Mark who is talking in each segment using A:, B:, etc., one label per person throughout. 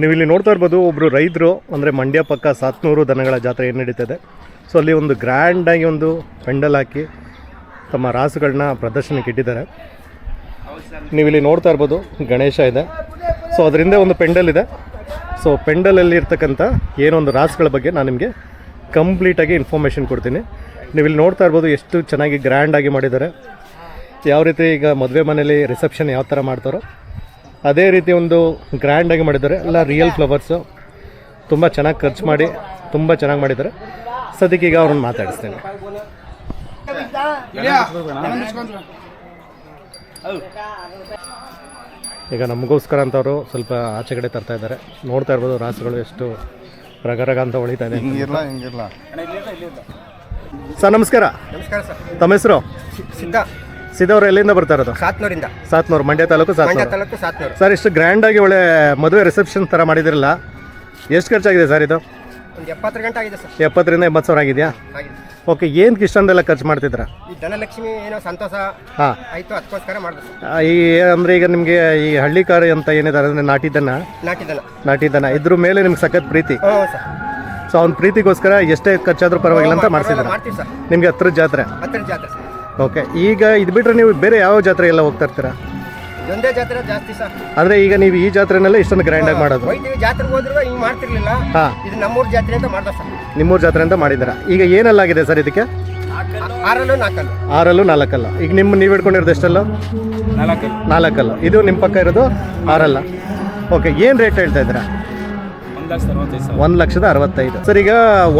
A: ನೀವು ಇಲ್ಲಿ ನೋಡ್ತಾ ಇರ್ಬೋದು ಒಬ್ಬರು ರೈತರು, ಅಂದರೆ ಮಂಡ್ಯ ಪಕ್ಕ ಸಾತ್ನೂರು ದನಗಳ ಜಾತ್ರೆ ಏನು ನಡೀತದೆ. ಸೊ ಅಲ್ಲಿ ಒಂದು ಗ್ರ್ಯಾಂಡಾಗಿ ಒಂದು ಪೆಂಡಲ್ ಹಾಕಿ ತಮ್ಮ ರಾಸುಗಳನ್ನ ಪ್ರದರ್ಶನಕ್ಕೆ ಇಟ್ಟಿದ್ದಾರೆ. ನೀವು ಇಲ್ಲಿ ನೋಡ್ತಾ ಇರ್ಬೋದು, ಗಣೇಶ ಇದೆ. ಸೊ ಅದರಿಂದ ಒಂದು ಪೆಂಡಲ್ ಇದೆ. ಸೊ ಪೆಂಡಲಲ್ಲಿ ಇರ್ತಕ್ಕಂಥ ಏನೊಂದು ರಾಸುಗಳ ಬಗ್ಗೆ ನಾನು ನಿಮಗೆ ಕಂಪ್ಲೀಟಾಗಿ ಇನ್ಫಾರ್ಮೇಷನ್ ಕೊಡ್ತೀನಿ. ನೀವು ಇಲ್ಲಿ ನೋಡ್ತಾ ಇರ್ಬೋದು ಎಷ್ಟು ಚೆನ್ನಾಗಿ ಗ್ರ್ಯಾಂಡಾಗಿ ಮಾಡಿದ್ದಾರೆ. ಯಾವ ರೀತಿ ಈಗ ಮದುವೆ ಮನೇಲಿ ರಿಸೆಪ್ಷನ್ ಯಾವ ಥರ ಮಾಡ್ತಾರೋ ಅದೇ ರೀತಿ ಒಂದು ಗ್ರ್ಯಾಂಡಾಗಿ ಮಾಡಿದ್ದಾರೆ. ಎಲ್ಲ ರಿಯಲ್ ಫ್ಲವರ್ಸು ತುಂಬ ಚೆನ್ನಾಗಿ ಖರ್ಚು ಮಾಡಿ ತುಂಬ ಚೆನ್ನಾಗಿ ಮಾಡಿದ್ದಾರೆ. ಸದ್ಯಕ್ಕೆ ಈಗ ಅವ್ರನ್ನ ಮಾತಾಡಿಸ್ತೇನೆ. ಈಗ ನಮಗೋಸ್ಕರ ಅಂತವರು ಸ್ವಲ್ಪ ಆಚೆ ಕಡೆ ತರ್ತಾ ಇದ್ದಾರೆ. ನೋಡ್ತಾ ಇರ್ಬೋದು ರಾಸುಗಳು ಎಷ್ಟು ರಗರಗ ಅಂತ ಹೊಳಿತಾ ಇದೆ ಸರ್ ನಮಸ್ಕಾರ.
B: ನಮಸ್ಕಾರ ಸರ್.
A: ತಮ್ಮ ಹೆಸರು?
B: ಸಿದ್ಧ.
A: ಸಿದ್ದವ್ರು ಎಲ್ಲಿಂದ ಬರ್ತಾ ಇರೋದು?
B: ಸಾತ್ನೂರಿಂದ.
A: ಸಾತ್ನೂರು ಮಂಡ್ಯ ತಾಲೂಕು
B: ಮಂಡ್ಯ
A: ಸಾತ್ನೂರು
B: ತಾಲೂಕು ಸಾತ್ನೂರು.
A: ಸರ್ ಇಷ್ಟು ಗ್ರ್ಯಾಂಡಾಗಿ ಒಳ್ಳೆ ಮದುವೆ ರಿಸೆಪ್ಷನ್ ಥರ ಮಾಡಿದಿರಲ್ಲ ಎಷ್ಟು ಖರ್ಚಾಗಿದೆ ಸರ್ ಇದು?
B: ಒಂದು ಎಪ್ಪತ್ತು ಗಂಟೆ ಆಗಿದೆ ಸರ್.
A: ಎಪ್ಪತ್ತರಿಂದ ಎಂಬತ್ತು ಸಾವಿರ ಆಗಿದೆಯಾ?
B: ಆಗಿದೆ.
A: ಓಕೆ ಏನಕ್ಕೆ ಇಷ್ಟೊಂದೆಲ್ಲ ಖರ್ಚು ಮಾಡ್ತಿದ್ರ
B: ಈ ಧನಲಕ್ಷ್ಮಿ ಏನೋ ಸಂತೋಷ
A: ಹಾಂ.
B: ಆಯಿತು ಅದಕ್ಕೋಸ್ಕರ ಸರ್.
A: ಈ ಅಂದರೆ ಈಗ ನಿಮಗೆ ಈ ಹಳ್ಳಿ ಕಾರು ಅಂತ ಏನಿದ್ದಾರೆ ಅಂದರೆ ನಾಟಿದನ ನಾಟಿದನ
B: ನಾಟಿ ದನ.
A: ನಾಟಿ ದನ. ಇದ್ರ ಮೇಲೆ ನಿಮ್ಗೆ ಸಖತ್ ಪ್ರೀತಿ.
B: ಹ್ಞೂ ಸರ್.
A: ಸೊ ಅವ್ನ ಪ್ರೀತಿಗೋಸ್ಕರ ಎಷ್ಟೇ ಖರ್ಚಾದ್ರೂ ಪರವಾಗಿಲ್ಲ ಅಂತ ಮಾಡ್ತಿದ್ದಾರೆ
B: ನಿಮ್ಗೆ ಸರ್.
A: ನಿಮಗೆ ಹತ್ರ ಜಾತ್ರೆ?
B: ಹತ್ತಿರ ಜಾತ್ರೆ ಸರ್.
A: ಓಕೆ ಈಗ ಇದು ಬಿಟ್ಟರೆ ನೀವು ಬೇರೆ ಯಾವ ಜಾತ್ರೆ ಎಲ್ಲ ಹೋಗ್ತಾ ಇರ್ತೀರಾ?
B: ಇದೊಂದೇ ಜಾತ್ರೆ ಜಾಸ್ತಿ ಸರ್.
A: ಅಂದರೆ ಈಗ ನೀವು ಈ ಜಾತ್ರೆನಲ್ಲೇ ಇಷ್ಟೊಂದು ಗ್ರ್ಯಾಂಡಾಗಿ ಮಾಡೋದು.
B: ಹೋಯ್ತೀವಿ ಜಾತ್ರೆಗೆ ಹೋದ್ರು ಹಿಂಗೆ ಮಾಡ್ತಿರ್ಲಿಲ್ಲ.
A: ಹಾಂ.
B: ಇದು ನಮ್ಮೂರು ಜಾತ್ರೆ ಅಂತ ಮಾಡ್ದ ಸರ್.
A: ನಿಮ್ಮೂರು ಜಾತ್ರೆ ಅಂತ ಮಾಡಿದ್ದೀರಾ? ಈಗ ಏನೆಲ್ಲಾಗಿದೆ ಸರ್ ಇದಕ್ಕೆ?
B: ಆರಲ್ಲು ಆರಲ್ಲೂ ನಾಲ್ಕಲ್ಲು
A: ಆರಲ್ಲೂ ನಾಲ್ಕಲ್ಲ ಈಗ ನಿಮ್ಮ ನೀವು ಹಿಡ್ಕೊಂಡಿರೋದು ಎಷ್ಟಲ್ಲ?
B: ನಾಲ್ಕು
A: ನಾಲ್ಕಲ್ಲ ಇದು ನಿಮ್ಮ ಪಕ್ಕ ಇರೋದು ಆರಲ್ಲ. ಓಕೆ ಏನು ರೇಟ್ ಹೇಳ್ತಾ ಇದ್ದೀರಾ? ಒಂದು ಲಕ್ಷದ ಅರವತ್ತೈದು ಸರ್ ಈಗ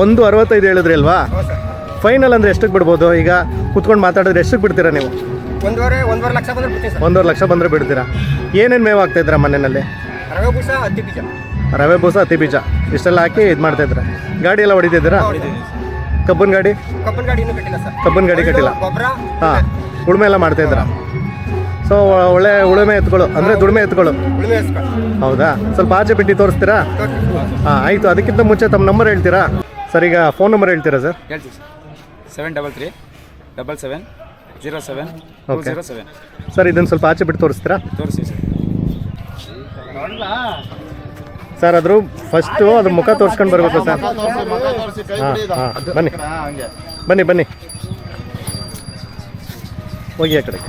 A: ಒಂದು ಅರವತ್ತೈದು ಹೇಳಿದ್ರಿ ಅಲ್ವಾ?
B: ಸರ್.
A: ಫೈನಲ್ ಅಂದರೆ ಎಷ್ಟಕ್ಕೆ ಬಿಡ್ಬೋದು? ಈಗ ಕುತ್ಕೊಂಡು ಮಾತಾಡಿದ್ರೆ ಎಷ್ಟಕ್ಕೆ ಬಿಡ್ತೀರಾ ನೀವು?
B: ಒಂದೂವರೆ ಒಂದೂವರೆ ಲಕ್ಷ ಬಂದ್ರೆ ಬಿಡ್ತೀವಿ ಸರ್.
A: ಒಂದೂವರೆ ಲಕ್ಷ ಬಂದರೆ ಬಿಡ್ತೀರಾ? ಏನೇನು ಮೇವು ಹಾಕ್ತಾ ಇದ್ದೀರಾ ಮನೆಯಲ್ಲಿ?
B: ರವೆ ಬೂಸ ಹತ್ತಿ ಬೀಜ.
A: ರವೆ ಬೂಸ ಹತ್ತಿ ಬೀಜ. ಇಷ್ಟೆಲ್ಲ ಹಾಕಿ ಇದು ಮಾಡ್ತಾ ಇದ್ದೀರಾ? ಗಾಡಿ ಎಲ್ಲ ಹೊಡಿತಿದ್ದೀರಾ? ಕಬ್ಬನ್ ಗಾಡಿ?
B: ಕಬ್ಬನ್ ಗಾಡಿ ಇನ್ನೂ ಕಟ್ಟಿಲ್ಲ ಸರ್.
A: ಕಬ್ಬನ್ ಗಾಡಿ ಕಟ್ಟಿಲ್ಲ.
B: ಗೊಬ್ಬರ
A: ಹಾಂ ಉಳುಮೆ ಎಲ್ಲ ಮಾಡ್ತಾ ಇದ್ರ ಸೊ ಒಳ್ಳೆ ಉಳುಮೆ ಎತ್ಕೊಳ್ಳು. ಅಂದರೆ ದುಡಿಮೆ ಎತ್ಕೊಳ್ಳು.
B: ಉಳುಮೆ
A: ಹೌದಾ? ಸ್ವಲ್ಪ ಆಚೆ ಬಿಟ್ಟು ತೋರಿಸ್ತೀರಾ? ಹಾಂ ಆಯಿತು. ಅದಕ್ಕಿಂತ ಮುಂಚೆ ತಮ್ಮ ನಂಬರ್ ಹೇಳ್ತೀರಾ? ಸರ್ ಈಗ ಫೋನ್ ನಂಬರ್ ಹೇಳ್ತೀರಾ ಸರ್?
C: ಹೇಳ್ತೀವಿ sir. Seven double three double seven zero seven two
A: Okay.
C: Zero seven
A: sir ಇದನ್ನು ಸ್ವಲ್ಪ ಆಚೆ ಬಿಟ್ಟು ತೋರಿಸ್ತೀರಾ?
C: ತೋರಿಸಿ ಸರ್.
A: ಸರ್ ಅದ್ರ ಫಸ್ಟು ಅದ್ರ ಮುಖ ತೋರಿಸ್ಕೊಂಡು ಬರಬೇಕು ಸರ್ ಹಾಂ ಹಾಂ ಬನ್ನಿ.
D: ಹಂಗೆ
A: ಬನ್ನಿ ಬನ್ನಿ. ಹೋಗಿ ಆ ಕಡೆಗೆ.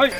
A: はい